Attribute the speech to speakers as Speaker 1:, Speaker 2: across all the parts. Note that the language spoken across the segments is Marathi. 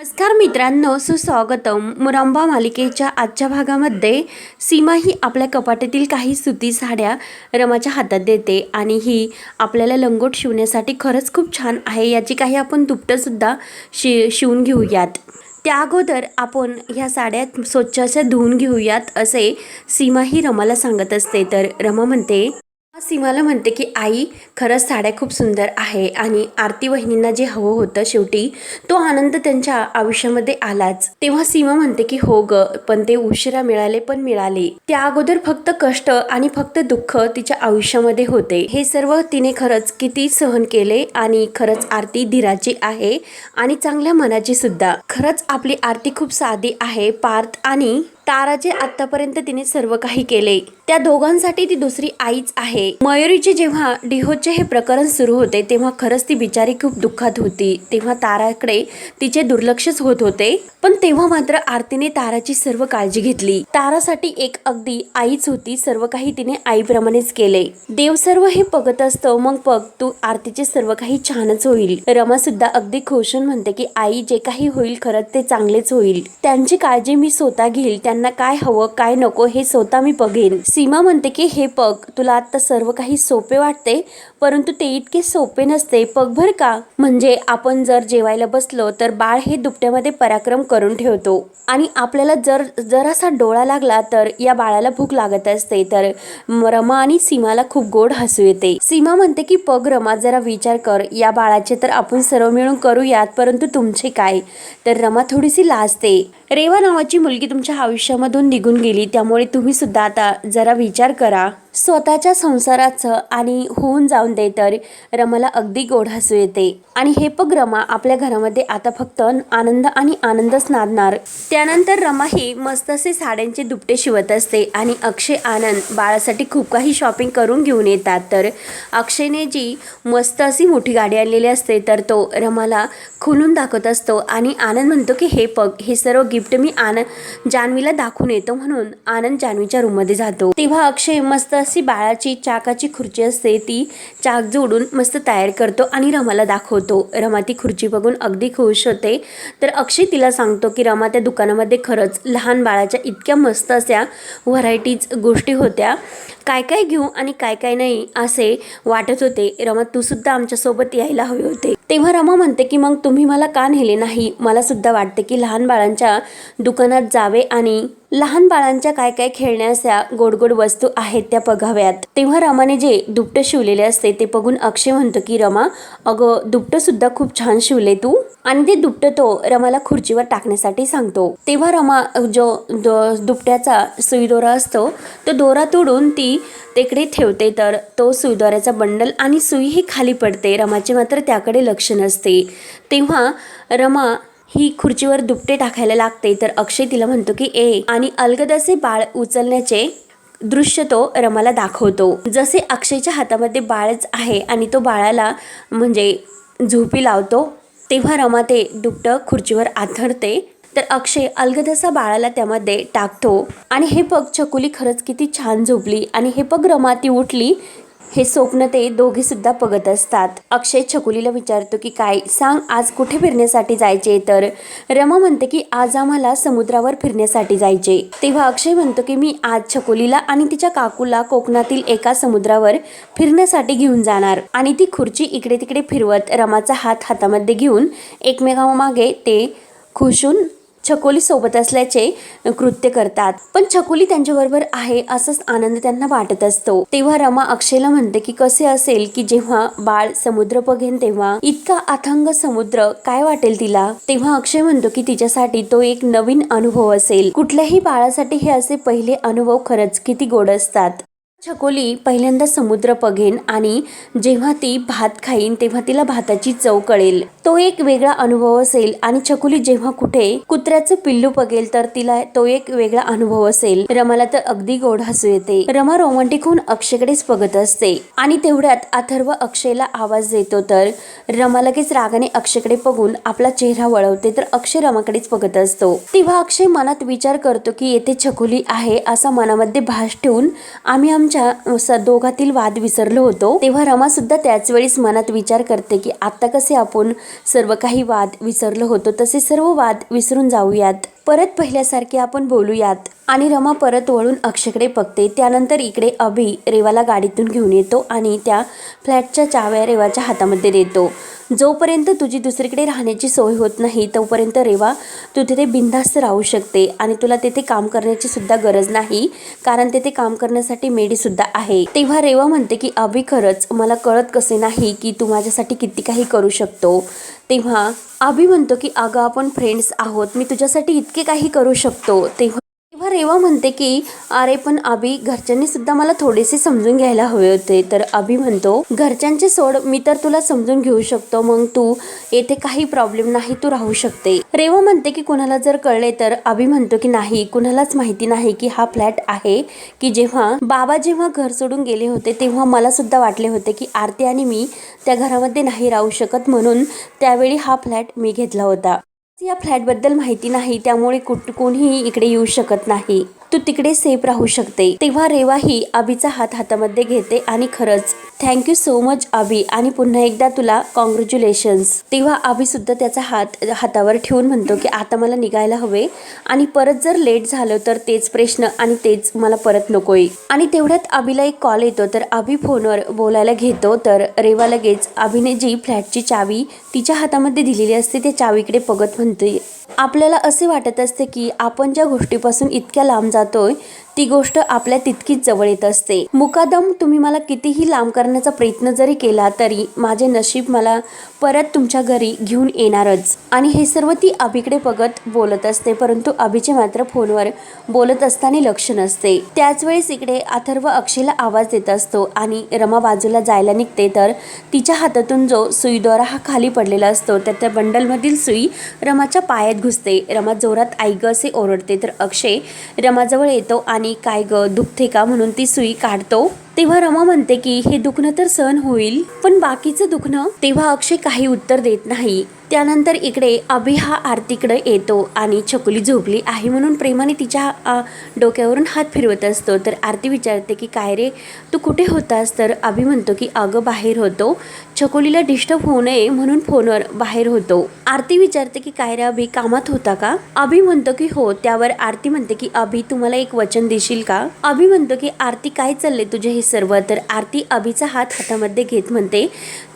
Speaker 1: नमस्कार मित्रांनो सुस्वागतम. मुरांबा मालिकेच्या आजच्या भागामध्ये सीमा ही आपल्या कपाटातील काही सुती साड्या रमाच्या हातात देते आणि ही आपल्याला लंगोट शिवण्यासाठी खरंच खूप छान आहे याची काही आपण दुपटंसुद्धा शि शिवून घेऊयात. त्या अगोदर आपण ह्या साड्या स्वच्छ अशा धुवून घेऊयात असे सीमा ही रमाला सांगत असते. तर रमा म्हणते सीमाला म्हणते की आई खरंच साड्या खूप सुंदर आहे आणि आरती वहिनींना जे हवं होतं शेवटी तो आनंद त्यांच्या आयुष्यामध्ये आलाच. तेव्हा सीमा म्हणते की हो ग पण ते उशिरा मिळाले पण मिळाले. त्या अगोदर फक्त कष्ट आणि फक्त दुःख तिच्या आयुष्यामध्ये होते. हे सर्व तिने खरंच किती सहन केले आणि खरंच आरती धीराची आहे आणि चांगल्या मनाची सुद्धा. खरंच आपली आरती खूप साधी आहे पार्थ आणि ताराचे आतापर्यंत तिने सर्व काही केले. त्या दोघांसाठी ती दुसरी आईच आहे. मयुरीचे जेव्हा डिहोचे हे प्रकरण सुरू होते तेव्हा खरंच ती बिचारी खूप दुःखात होती. तेव्हा ताराकडे तिचे दुर्लक्षच होत होते. पण तेव्हा मात्र आरतीने ताराची सर्व काळजी घेतली. तारासाठी एक अगदी आईच होती सर्व काही तिने आईप्रमाणेच केले. देव सर्व हे बघत असतं मग बघ तू आरतीचे सर्व काही छानच होईल. रमा सुद्धा अगदी खुश होऊन म्हणते की आई जे काही होईल खरंच ते चांगलेच होईल. त्यांची काळजी मी स्वतः घेईल त्यांना काय हवं काय नको हे स्वतः मी बघेन. सीमा म्हणते की हे पग तुला आता सर्व काही सोपे वाटते परंतु ते इतके सोपे नसते. पगभर का. म्हणजे आपण जर जेवायला बसलो तर बाळ हे दुपट्यामध्ये पराक्रम करून ठेवतो. आणि आपल्याला जर जरासा डोळा लागला तर या बाळाला भूक लागत असते. तर रमा आणि सीमाला खूप गोड हसू येते. सीमा म्हणते की पग रमा जरा विचार कर. या बाळाचे तर आपण सर्व मिळून करूयात परंतु तुमचे काय? तर रमा थोडीशी लाजते. रेवा नावाची मुलगी तुमच्या आयुष्यात आयुष्यामधून निघून गेली त्यामुळे तुम्ही सुद्धा आता जरा विचार करा. स्वतःच्या संसाराचं आणि होऊन जाऊन दे तर रमाला अगदी गोड हसू येते. आणि हे पग रमा आपल्या घरामध्ये आता फक्त आनंद आणि आनंदच नादणार. त्यानंतर रमा ही मस्त असे साड्यांचे दुपटे शिवत असते आणि अक्षय आनंद बाळासाठी खूप काही शॉपिंग करून घेऊन येतात. तर अक्षयने जी मस्त अशी मोठी गाडी आणलेली असते तर तो रमाला खोलून दाखवत असतो आणि आनंद म्हणतो की हे पग हे सर्व गिफ्ट मी आनंद जान्हवीला दाखवून येतो म्हणून आनंद जान्हवीच्या रूममध्ये जातो. तेव्हा अक्षय मस्त अशी बाळाची चाकाची खुर्ची असते ती चाक जोडून मस्त तयार करतो आणि रमाला दाखवतो. रमा ती खुर्ची बघून अगदी खुश होते. तर अक्षय तिला सांगतो की रमा त्या दुकानामध्ये खरंच लहान बाळाच्या इतक्या मस्त अशा व्हरायटीज गोष्टी होत्या. काय काय घेऊ आणि काय काय नाही असे वाटत होते. रमा तू सुद्धा आमच्यासोबत यायला हवे होते. तेव्हा रमा म्हणते की मग तुम्ही मला का नेले नाही? मला सुद्धा वाटते की लहान बाळांच्या दुकानात जावे आणि लहान बाळांच्या काय काय खेळण्याच्या गोड गोड वस्तू आहेत त्या बघाव्यात. तेव्हा रमाने जे दुपटं शिवलेले असते ते बघून अक्षय म्हणतो की रमा अगं दुपटं सुद्धा खूप छान शिवले तू. आणि ते दुपटं तो रमाला खुर्चीवर टाकण्यासाठी सांगतो. तेव्हा रमा जो जो दुपट्याचा सुईदोरा असतो तो दोरा तोडून ती तिकडे ठेवते तर तो सुईदोऱ्याचा बंडल आणि सुई ही खाली पडते. रमाचे मात्र त्याकडे लक्ष नसते. तेव्हा रमा ही खुर्चीवर दुपटे टाकायला लागते. तर अक्षय तिला म्हणतो की ए आणि अलगदाचे बाळ उचलण्याचे दृश्य तो रमाला दाखवतो. जसे अक्षयच्या हातामध्ये बाळच आहे आणि तो बाळाला म्हणजे झोपी लावतो तेव्हा रमा ते दुपटं खुर्चीवर आथरते. तर अक्षय अलगदसा बाळाला त्यामध्ये टाकतो. आणि हे पग छकुली खरंच किती छान झोपली. आणि हे पग रमा ती उठली हे स्वप्न ते दोघे सुद्धा बघत असतात. अक्षय छकुलीला विचारतो की काय सांग आज कुठे फिरण्यासाठी जायचे तर रमा म्हणते की आज आम्हाला समुद्रावर फिरण्यासाठी जायचे. तेव्हा अक्षय म्हणतो की मी आज छकुलीला आणि तिच्या काकूला कोकणातील एका समुद्रावर फिरण्यासाठी घेऊन जाणार. आणि ती खुर्ची इकडे तिकडे फिरवत रमाचा हात हातामध्ये घेऊन एकमेकामागे ते खुशून छकोली सोबत असल्याचे कृत्य करतात. पण छकोली त्यांच्याबरोबर आहे असंच आनंद त्यांना वाटत असतो. तेव्हा रमा अक्षयला म्हणते की कसे असेल की जेव्हा बाळ समुद्र बघेन तेव्हा इतका अथंग समुद्र काय वाटेल तिला? तेव्हा अक्षय म्हणतो की तिच्यासाठी तो एक नवीन अनुभव असेल. कुठल्याही बाळासाठी हे असे पहिले अनुभव खरंच किती गोड असतात. छकोली पहिल्यांदा समुद्र बघेन आणि जेव्हा ती भात खाईन तेव्हा तिला भाताची चव कळेल. तो एक वेगळा अनुभव असेल आणि छकुली जेव्हा कुठे कुत्र्याचं पिल्लू बघेल तर तिला तो एक वेगळा अनुभव असेल. रमाला तर अगदी गोड हसू येते. रमा रोमांटिक होऊन अक्षयकडेच बघत असते आणि तेवढ्यात अथर्व अक्षयला आवाज देतो तर रमा लगेच रागाने अक्षयकडे बघून आपला चेहरा वळवते तर अक्षय रमाकडेच बघत असतो. तेव्हा अक्षय मनात विचार करतो की येथे छकुली आहे असा मनामध्ये भास ठेवून आम्ही आमच्या स- दोघातील वाद विसरलो होतो. तेव्हा रमा सुद्धा त्याच वेळेस मनात विचार करते की आता कसे आपण सर्व काही वाद विसरलो होतो तसे सर्व वाद विसरून जाऊयात. परत पहिल्यासारखे आपण बोलूयात. आणि रमा परत वळून अक्षयकडे बघते. त्यानंतर इकडे अभि रेवाला गाडीतून घेऊन येतो आणि त्या फ्लॅटच्या चाव्या रेवाच्या हातामध्ये देतो. जोपर्यंत तुझी दुसरीकडे राहण्याची सोय होत नाही तोपर्यंत रेवा तू तिथे बिनधास्त राहू शकते आणि तुला तिथे काम करण्याची सुद्धा गरज नाही कारण तेथे काम करण्यासाठी मेडी सुद्धा आहे. तेव्हा रेवा म्हणते की अभि खरंच मला कळत कसे नाही की तू माझ्यासाठी किती काही करू शकतो. तेव्हा अभि म्हणतो की अगं आपण फ्रेंड्स आहोत. मी तुझ्यासाठी इतके काही करू शकतो. तेव्हा तेव्हा रेवा म्हणते की अरे पण अभि घरच्यांनी सुद्धा मला थोडेसे समजून घ्यायला हवे होते. तर अभि म्हणतो घरच्यांचे सोड मी तर तुला समजून घेऊ शकतो मग तू येथे काही प्रॉब्लेम नाही तू राहू शकते. रेवा म्हणते की कुणाला जर कळले तर अभि म्हणतो की नाही कुणालाच माहिती नाही की हा फ्लॅट आहे की जेव्हा बाबा जेव्हा घर सोडून गेले होते तेव्हा मला सुद्धा वाटले होते की आरती आणि मी त्या घरामध्ये नाही राहू शकत म्हणून त्यावेळी हा फ्लॅट मी घेतला होता. या फ्लॅटबद्दल माहिती नाही त्यामुळे कुठ कोणीही इकडे येऊ शकत नाही. तू तिकडे सेफ राहू शकते. तेव्हा रेवा ही आबीचा हात हातामध्ये घेते आणि खरंच. थँक्यू सो मच आबी. आणि पुन्हा एकदा तुला कॉंग्रॅच्युलेशन्स तेव्हा आबी सुद्धा त्याचा हात हातावर ठेवून म्हणतो की आता मला निघायला हवे. आणि परत जर लेट झालं तर तेच प्रश्न आणि तेच मला परत नकोय. आणि तेवढ्यात आबीला एक कॉल येतो तर आबी फोनवर बोलायला घेतो तर रेवा लगेच आबीने जी फ्लॅटची चावी तिच्या हातामध्ये दिलेली असते त्या चावीकडे बघत म्हणतो संत आपल्याला असे वाटत असते की आपण ज्या गोष्टीपासून इतक्या लांब जातोय ती गोष्ट आपल्या तितकीच जवळ येत असते. मुकादम तुम्ही मला कितीही लांब करण्याचा प्रयत्न जरी केला तरी माझे नशीब मला परत तुमच्या घरी घेऊन येणारच. आणि हे सर्व ती अभिकडे बघत बोलत असते परंतु अभिचे मात्र फोनवर बोलत असताना लक्ष नसते. त्याच वेळेस इकडे अथर्व अक्षयला आवाज देत असतो आणि रमा बाजूला जायला निघते तर तिच्या हातातून जो सुईद्वारा हा खाली पडलेला असतो तर त्या बंडलमधील सुई रमाच्या पायात घुसते. रमा जोरात आई ग असे ओरडते. तर अक्षय रमाजवळ येतो आणि काय ग? दुखते का म्हणून ती सुई काढतो. तेव्हा रमा म्हणते की हे दुखणं तर सहन होईल पण बाकीचं दुखणं तेव्हा अक्षय काही उत्तर देत नाही. त्यानंतर इकडे अभि हा आरतीकडे येतो आणि छकुली झोपली आहे म्हणून प्रेमाने तिच्या डोक्यावरून हात फिरवत असतो. तर आरती विचारते की काय रे तू कुठे होतास? तर अभि म्हणतो की अगं बाहेर होतो. छकुलीला डिस्टर्ब होऊ नये म्हणून फोनवर बाहेर होतो. आरती विचारते की काय रे अभि कामात होता का? अभि म्हणतो की हो. त्यावर आरती म्हणते की अभि तुम्हाला एक वचन देशील का? अभि म्हणतो की आरती काय चालले तुझे हे सर्व तर आरती अभिचा हात हातामध्ये घेत म्हणते.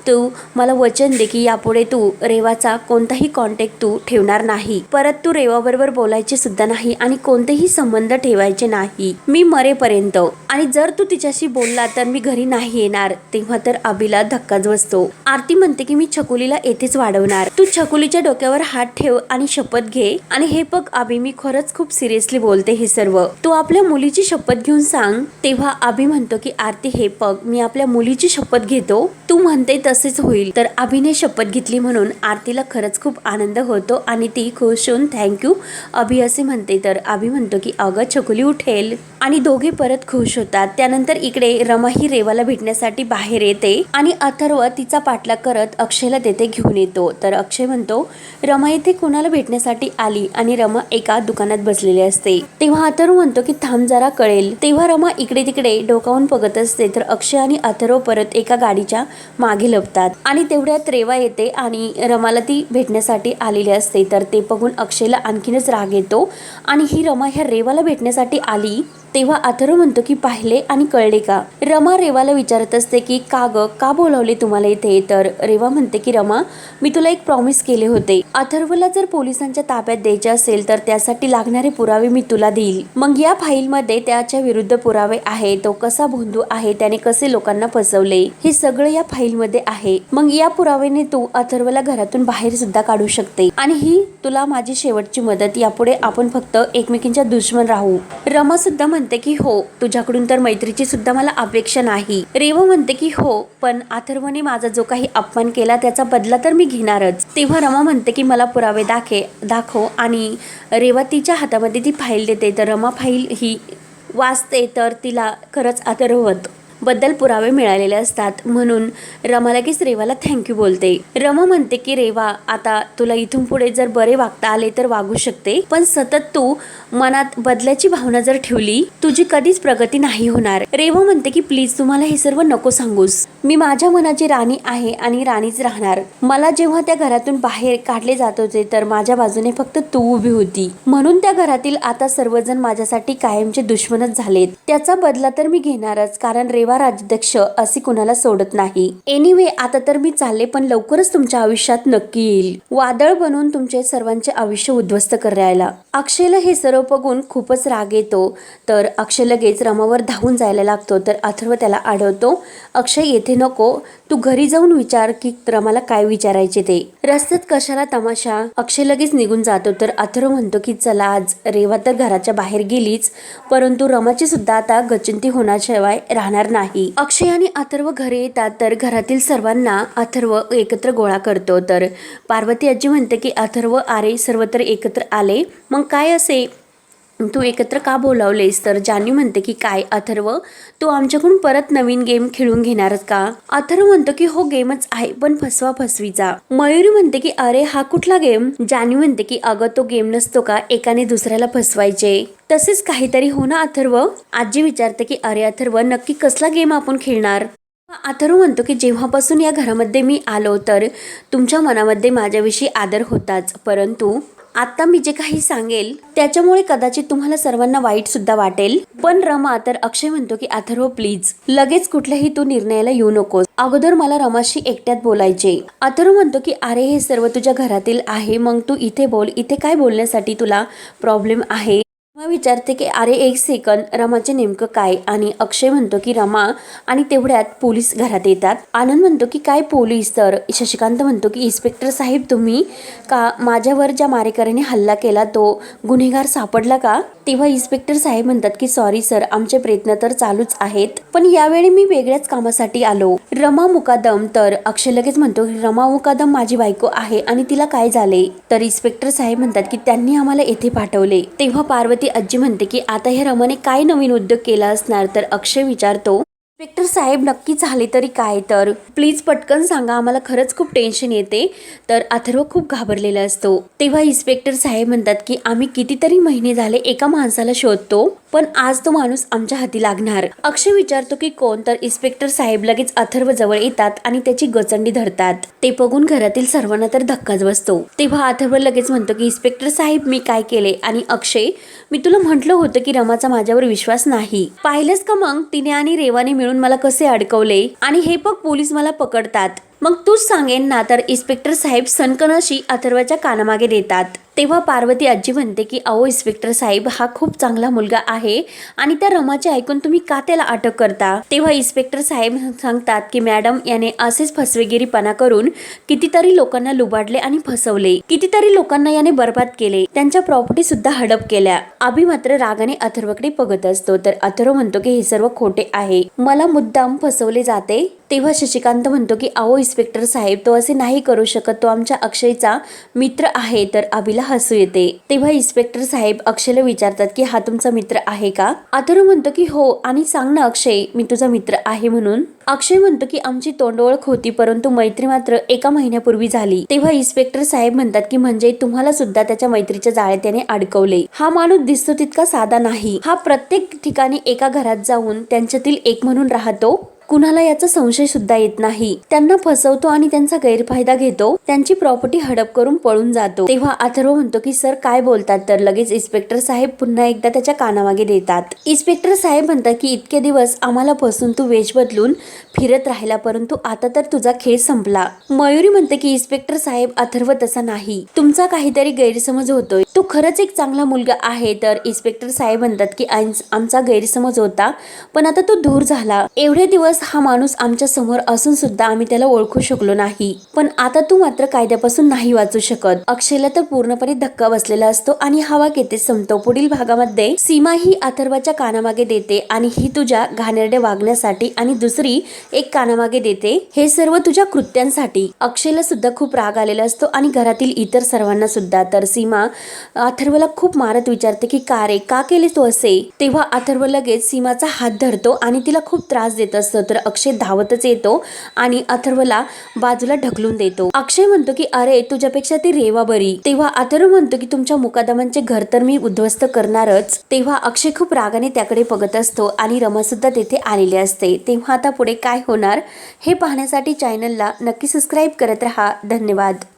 Speaker 1: तू मला वचन दे की यापुढे तू रेवाचा कोणताही कॉन्टॅक्ट तू ठेवणार नाही. परत तू रेवाबरोबर बोलायचे सुद्धा नाही आणि कोणतेही संबंध ठेवायचे नाही. मी मरेपर्यंत. आणि जर तू तिच्याशी बोलला तर मी घरी नाही येणार. तेव्हा तर अभिला धक्काच बसतो. आरती म्हणते की मी छकुलीला येथेच वाढवणार. तू छकुलीच्या डोक्यावर हात ठेव आणि शपथ घे. आणि हे बघ अभि मी खरंच खूप सिरियसली बोलते हे सर्व. तू आपल्या मुलीची शपथ घेऊन सांग. तेव्हा अभि म्हणतो की आरती हे बघ मी आपल्या मुलीची शपथ घेतो. तू म्हणते तसेच होईल. तर अभिने शपथ घेतली म्हणून आरतीला खरंच खूप आनंद होतो आणि ती खुश होऊन थँक्यू अभि असे म्हणते. तर अभि म्हणतो की अगं छकुली उठेल. आणि दोघे परत खुश होतात. त्यानंतर इकडे रमा ही रेवाला भेटण्यासाठी बाहेर येते आणि अथर्व तिचा पाठलाग करत अक्षयला तेथे घेऊन येतो. तर अक्षय म्हणतो रमा येथे कुणाला भेटण्यासाठी आली? आणि रमा एका दुकानात बसलेली असते. तेव्हा अथर्व म्हणतो की थांब जरा कळेल. तेव्हा रमा इकडे तिकडे डोकावून बघत असते. तर अक्षय आणि अथर्व परत एका गाडीच्या मागे लपतात आणि तेवढ्यात रेवा येते आणि रमाला ती भेटण्यासाठी आलेली असते. तर ते बघून अक्षयला आणखीनच राग येतो. आणि ही रमा ह्या रेवाला भेटण्यासाठी आली. तेव्हा अथर्व म्हणतो की पाहिले आणि कळले का? रमा रेवाला विचारत असते की का ग? का बोलावले तुम्हाला इथे? तर रेवा म्हणते की रमा मी तुला एक प्रॉमिस केले होते. अथर्वला जर पोलिसांच्या ताब्यात द्यायचे असेल तर त्यासाठी लागणारे पुरावे मी तुला देईल. मग या फाईलमध्ये त्याच्या विरुद्ध पुरावे आहे तो कसा भोंदू आहे त्याने कसे लोकांना फसवले? हे सगळं या फाईलमध्ये आहे. मग या पुराव्याने तू अथर्वला घरातून बाहेर सुद्धा काढू शकते. आणि ही तुला माझी शेवटची मदत. यापुढे आपण फक्त एकमेकींच्या दुश्मन राहू. रमा सुद्धा म्हणते म्हणते की हो तुझ्याकडून तर मैत्रीची सुद्धा मला अपेक्षा नाही. रेवा म्हणते की हो पण अथर्वने माझा जो काही अपमान केला त्याचा बदला तर मी घेणारच. तेव्हा रमा म्हणते की मला पुरावे दाखे दाखव आणि रेवा तिच्या हातामध्ये ती फाईल देते. तर रमा फाईल ही वाचते तर तिला खरंच अथर्व बद्दल पुरावे मिळालेले असतात. म्हणून रमा लगेच रेवाला थँक्यू बोलते. रमा म्हणते की रेवा आता तुला इथून पुढे जर बरे वागता आले तर वागू शकते. पण सतत तू मनात बदल्याची भावना जर ठेवली तुझी कधीच प्रगती नाही होणार. रेवा म्हणते की प्लीज तुम्हाला हे सर्व नको सांगूस. मी माझ्या मनाची राणी आहे आणि राणीच राहणार. मला जेव्हा त्या घरातून बाहेर काढले जात होते तर माझ्या बाजूने फक्त तू उभी होती. म्हणून त्या घरातील आता सर्वजण माझ्यासाठी कायमचे दुश्मनच झालेत. त्याचा बदला तर मी घेणारच कारण रेवा राजाध्यक्ष असे कुणाला सोडत नाही. एनिवे आता तर मी चालले पण लवकरच तुमच्या आयुष्यात नक्की येईल. वादळ बनून तुमचे सर्वांचे आयुष्य उद्ध्वस्त करायला. अक्षयला हे सर्व बघून खूपच राग येतो. तर अक्षय लगेच रमावर धावून जायला लागतो तर अथर्व त्याला आढळतो अक्षय येथे नको. तू घरी जाऊन विचार की रमाला काय विचारायचे ते. रस्त्यात कशाला तमाशा? अक्षय लगेच निघून जातो. तर अथर्व म्हणतो की चला आज रेवा तर घराच्या बाहेर गेलीच परंतु रमाची सुद्धा आता गचंती होण्याशिवाय राहणार नाही. अक्षय आणि अथर्व घरी येतात तर घरातील सर्वांना अथर्व एकत्र गोळा करतो. तर पार्वती आजी म्हणते की अथर्व आरे सर्वत्र एकत्र आले. मग काय असे? तू एकत्र का बोलावलेस? तर जान्हवी म्हणते की काय अथर्व? तू आमच्याकडून परत नवीन गेम खेळून घेणारच का? अथर्व म्हणतो की हो गेमच आहे पण फसवा फसवीचा मयुरी म्हणते की अरे हा कुठला गेम? जान्हवी म्हणते की अगं तो गेम नसतो का? एकाने दुसऱ्याला फसवायचे. तसेच काहीतरी हो ना अथर्व? आजी विचारते की अरे अथर्व नक्की कसला गेम आपण खेळणार? अथर्व म्हणतो की जेव्हापासून या घरामध्ये मी आलो तर तुमच्या मनामध्ये माझ्याविषयी आदर होताच परंतु आता मी जे काही सांगेल त्याच्यामुळे कदाचित तुम्हाला सर्वांना वाईट सुद्धा वाटेल. पण रमा तर अक्षय म्हणतो की अथर्व प्लीज लगेच कुठल्याही तू निर्णयाला येऊ नकोस. अगोदर मला रमाशी एकट्यात बोलायचे. अथर्व म्हणतो की अरे हे सर्व तुझ्या घरातील आहे मग तू इथे बोल. इथे काय बोलण्यासाठी तुला प्रॉब्लेम आहे? रमा विचारते की अरे एक सेकंद रमाचे नेमकं काय? आणि अक्षय म्हणतो की रमा आणि तेवढ्यात पोलीस घरात येतात. आनंद म्हणतो की काय पोलीस तर? शशिकांत म्हणतो की इन्स्पेक्टर साहेब तुम्ही का माझ्यावर ज्या मारेकऱ्याने हल्ला केला तो गुन्हेगार सापडला का? तेव्हा इन्स्पेक्टर साहेब म्हणतात की सॉरी सर आमचे प्रयत्न तर चालूच आहेत पण यावेळी मी वेगळ्याच कामासाठी आलो. रमा मुकादम तर अक्षय लगेच म्हणतो की रमा मुकादम माझी बायको आहे आणि तिला काय झाले? तर इन्स्पेक्टर साहेब म्हणतात की त्यांनी आम्हाला येथे पाठवले. तेव्हा पार्वती आजी म्हणते की आता ह्या रमाने काय नवीन उद्योग केला असणार? तर अक्षय विचारतो इन्स्पेक्टर साहेब नक्की झाले तरी काय तर. प्लीज पटकन सांगा आम्हाला खरंच खूप टेन्शन येते. तर अथर्व खूप घाबरलेला असतो. तेव्हा इन्स्पेक्टर साहेब म्हणतात की आम्ही कितीतरी महिने झाले एका माणसाला शोधतो पण आज तो माणूस आमच्या हाती लागणार. अक्षय विचारतो की कोण? तर इन्स्पेक्टर साहेब लगेच अथर्व जवळ येतात आणि त्याची गचंडी धरतात. ते बघून घरातील सर्वांना तर धक्काच बसतो. तेव्हा अथर्व लगेच म्हणतो की इन्स्पेक्टर साहेब मी काय केले? आणि अक्षय मी तुला म्हटलं होतं की रमाचा माझ्यावर विश्वास नाही. पाहिलंच का मग? तिने आणि रेवाने मिळून मला कसे अडकवले? आणि हे बघ पोलीस मला पकडतात. मग तूच सांगेन ना तर इन्स्पेक्टर साहेब सनकनशी अथर्वाच्या कानामागे देतात तेव्हा पार्वती आजी म्हणते की अहो इन्स्पेक्टर साहेब हा खूप चांगला मुलगा आहे आणि त्या रमाचे ऐकून तुम्ही का त्याला अटक करता? तेव्हा इन्स्पेक्टर साहेब सांगतात की मॅडम याने असेच फसवेगिरीपणा करून कितीतरी लोकांना लुबाडले आणि फसवले. कितीतरी लोकांना याने बर्बाद केले. त्यांच्या प्रॉपर्टी सुद्धा हडप केल्या. अभि मात्र रागाने अथर्वकडे बघत असतो. तर अथर्व म्हणतो की हे सर्व खोटे आहे. मला मुद्दाम फसवले जाते. तेव्हा शशिकांत म्हणतो की अहो इन्स्पेक्टर साहेब तो असे नाही करू शकत. तो आमच्या अक्षयचा मित्र आहे. तर अभिला हसू येते. तेव्हा इन्स्पेक्टर साहेब अक्षयला विचारतात की हा तुमचा मित्र आहे का? अथर्व म्हणतो की हो. आणि सांग ना अक्षय मी तुझा मित्र आहे म्हणून. अक्षय म्हणतो की आमची तोंडओळख होती परंतु मैत्री मात्र एका महिन्यापूर्वी झाली. तेव्हा इन्स्पेक्टर साहेब म्हणतात की म्हणजे तुम्हाला सुद्धा त्याच्या मैत्रीच्या जाळ्यात त्याने अडकवले. हा माणूस दिसतो तितका साधा नाही. हा प्रत्येक ठिकाणी एका घरात जाऊन त्यांच्यातील एक म्हणून राहतो. कुणाला याचा संशय सुद्धा येत नाही. त्यांना फसवतो आणि त्यांचा गैरफायदा घेतो. त्यांची प्रॉपर्टी हडप करून पळून जातो. तेव्हा अथर्व म्हणतो की सर काय बोलतात? तर लगेच इन्स्पेक्टर साहेब पुन्हा एकदा त्याच्या कानामागे देतात. इन्स्पेक्टर साहेब म्हणतात की इतके दिवस आम्हाला फसून तू वेश बदलून फिरत राहिला परंतु आता तर तुझा खेळ संपला. मयुरी म्हणते की इन्स्पेक्टर साहेब अथर्व तसा नाही. तुमचा काहीतरी गैरसमज होतोय. तो खरंच एक चांगला मुलगा आहे. तर इन्स्पेक्टर साहेब म्हणतात की आमचा गैरसमज होता पण आता तो दूर झाला. एवढे दिवस दिवस हा माणूस आमच्यासमोर असून सुद्धा आम्ही त्याला ओळखू शकलो नाही. पण आता तू मात्र कायद्यापासून नाही वाचू शकत. अक्षयला तर पूर्णपणे धक्का बसलेला असतो आणि हवा घेते संपतो. पुढील भागामध्ये सीमा ही अथर्वाच्या कानामागे देते आणि ही तुझ्या घाणेरडे वागण्यासाठी आणि दुसरी एक कानामागे देते. हे सर्व तुझ्या कृत्यांसाठी. अक्षयला सुद्धा खूप राग आलेला असतो आणि घरातील इतर सर्वांना सुद्धा. तर सीमा अथर्वला खूप मारत विचारते की का रे? का केले तू असे? तेव्हा अथर्व लगेच सीमाचा हात धरतो आणि तिला खूप त्रास देत असतो. तर अक्षय धावतच येतो आणि अथर्वला बाजूला ढकलून देतो. अक्षय म्हणतो की अरे तुझ्यापेक्षा ती रेवा बरी. तेव्हा अथर्व म्हणतो की तुमच्या मुकादमांचे घर तर मी उद्ध्वस्त करणारच. तेव्हा अक्षय खूप रागाने त्याकडे बघत असतो आणि रमा सुद्धा तेथे आलेली असते. तेव्हा आता पुढे काय होणार? हे पाहण्यासाठी चॅनलला नक्की सबस्क्राईब करत राहा. धन्यवाद.